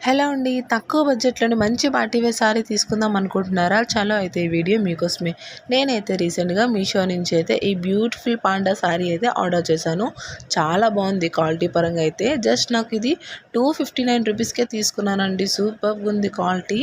Hello అండి తక్కువ బడ్జెట్లోని మంచి పార్టీవే సారీ తీసుకుందాం అనుకుంటున్నారా? చలో అయితే ఈ వీడియో మీకోసమే. నేనైతే రీసెంట్గా మీషో నుంచి అయితే ఈ బ్యూటిఫుల్ పాండా సారీ అయితే ఆర్డర్ చేశాను. చాలా బాగుంది క్వాలిటీ పరంగా అయితే. జస్ట్ నాకు ఇది టూ ఫిఫ్టీ నైన్ రూపీస్కే తీసుకున్నానండి. సూపర్గా ఉంది క్వాలిటీ.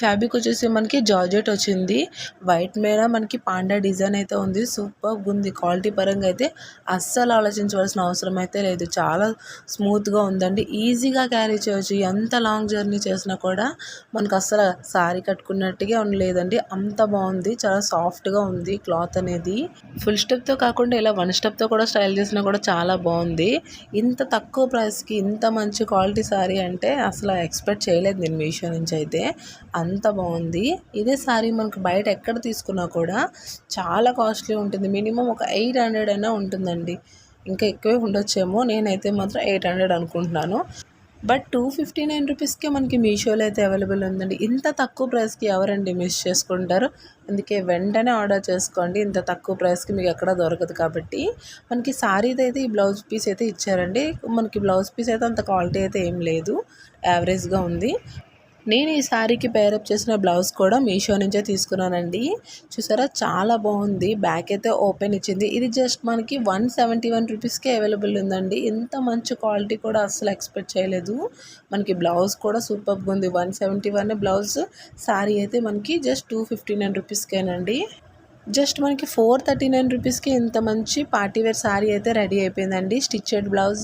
ఫ్యాబ్రిక్ వచ్చేసి మనకి జార్జెట్ వచ్చింది. వైట్ మీద మనకి పాండా డిజైన్ అయితే ఉంది. సూపర్గా ఉంది క్వాలిటీ పరంగా అయితే. అస్సలు ఆలోచించవలసిన అవసరం అయితే లేదు. చాలా స్మూత్గా ఉందండి. ఈజీగా క్యారీ చేయవచ్చు ఎంత లాంగ్ లాంగ్ జర్నీ చేసినా కూడా మనకు అసలు శారీ కట్టుకున్నట్టుగా ఉండలేదండి. అంత బాగుంది. చాలా సాఫ్ట్గా ఉంది క్లాత్ అనేది. ఫుల్ స్టెప్తో కాకుండా ఇలా వన్ స్టెప్తో కూడా స్టైల్ చేసినా కూడా చాలా బాగుంది. ఇంత తక్కువ ప్రైస్కి ఇంత మంచి క్వాలిటీ శారీ అంటే అసలు ఎక్స్పెక్ట్ చేయలేదు నేను మీషో నుంచి అయితే. అంత బాగుంది. ఇదే శారీ మనకు బయట ఎక్కడ తీసుకున్నా కూడా చాలా కాస్ట్లీ ఉంటుంది. మినిమం ఒక ఎయిట్ హండ్రెడ్ అయినా ఉంటుందండి. ఇంకా ఎక్కువే ఉండొచ్చేమో. నేనైతే మాత్రం ఎయిట్ హండ్రెడ్ అనుకుంటున్నాను. బట్ టూ ఫిఫ్టీ నైన్ రూపీస్కే మనకి మీషోలో అయితే అవైలబుల్ ఉందండి. ఇంత తక్కువ ప్రైస్కి ఎవరండి మిస్ చేసుకుంటారు? అందుకే వెంటనే ఆర్డర్ చేసుకోండి. ఇంత తక్కువ ప్రైస్కి మీకు ఎక్కడ దొరకదు కాబట్టి. మనకి శారీది అయితే ఈ బ్లౌజ్ పీస్ అయితే ఇచ్చారండి. మనకి బ్లౌజ్ పీస్ అయితే అంత క్వాలిటీ అయితే ఏం లేదు. యావరేజ్గా ఉంది. నేను ఈ శారీకి పేరప్ చేసిన బ్లౌజ్ కూడా మీషో నుంచే తీసుకున్నానండి. చూసారా? చాలా బాగుంది. బ్యాక్ అయితే ఓపెన్ ఇచ్చింది. ఇది జస్ట్ మనకి వన్ సెవెంటీ వన్ రూపీస్కే అవైలబుల్ ఉందండి. ఇంత మంచి క్వాలిటీ కూడా అస్సలు ఎక్స్పెక్ట్ చేయలేదు. మనకి బ్లౌజ్ కూడా సూపర్గా ఉంది. One seventy one blouse sari అయితే మనకి జస్ట్ టూ ఫిఫ్టీ నైన్ రూపీస్కేనండి జస్ట్ మనకి ఫోర్ థర్టీ నైన్ రూపీస్కి ఇంత మంచి పార్టీవేర్ శారీ అయితే రెడీ అయిపోయిందండి. స్టిచ్చెడ్ బ్లౌజ్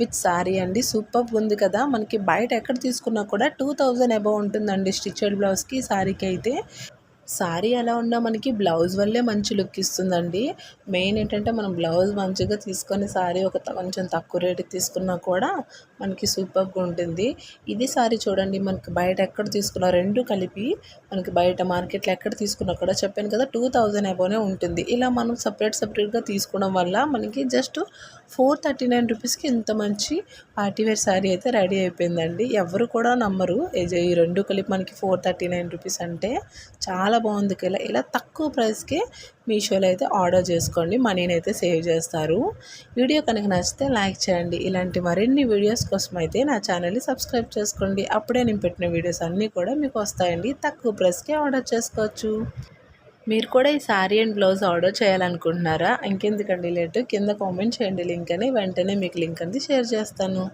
విత్ శారీ అండి. సూపర్ ఉంది కదా. మనకి బయట ఎక్కడ తీసుకున్నా కూడా టూ థౌజండ్ అబౌవ్ ఉంటుందండి స్టిచ్చెడ్ బ్లౌజ్కి శారీకి అయితే. శారీ ఎలా ఉన్నా మనకి బ్లౌజ్ వల్లే మంచి లుక్ ఇస్తుందండి. మెయిన్ ఏంటంటే మనం బ్లౌజ్ మంచిగా తీసుకొని శారీ ఒక కొంచెం తక్కువ రేటుకి తీసుకున్నా కూడా మనకి సూపర్గా ఉంటుంది. ఇది సారీ చూడండి మనకి బయట ఎక్కడ తీసుకున్నా రెండు కలిపి మనకి బయట మార్కెట్లో ఎక్కడ తీసుకున్నా కూడా చెప్పాను కదా టూ థౌజండ్ అబోనే ఉంటుంది. ఇలా మనం సపరేట్ సపరేట్గా తీసుకోవడం వల్ల మనకి జస్ట్ ఫోర్ థర్టీ నైన్ రూపీస్కి ఇంత మంచి పార్టీవేర్ శారీ అయితే రెడీ అయిపోయిందండి. ఎవరు కూడా నమ్మరు. ఈ రెండు కలిపి మనకి ఫోర్ థర్టీ నైన్ రూపీస్ అంటే చాలా చాలా బాగుంది ఇలా ఇలా తక్కువ ప్రైస్కే మీషోలో అయితే ఆర్డర్ చేసుకోండి. మనీని అయితే సేవ్ చేస్తారు. వీడియో కనుక నచ్చితే లైక్ చేయండి. ఇలాంటి మరిన్ని వీడియోస్ కోసం అయితే నా ఛానల్ని సబ్స్క్రైబ్ చేసుకోండి. అప్పుడే నేను పెట్టిన వీడియోస్ అన్నీ కూడా మీకు వస్తాయండి. తక్కువ ప్రైస్కే ఆర్డర్ చేసుకోవచ్చు. మీరు కూడా ఈ శారీ అండ్ బ్లౌజ్ ఆర్డర్ చేయాలనుకుంటున్నారా? ఇంకెందుకండి లేటు? కింద కామెంట్ చేయండి. లింక్ అని వెంటనే మీకు లింక్ అంది షేర్ చేస్తాను.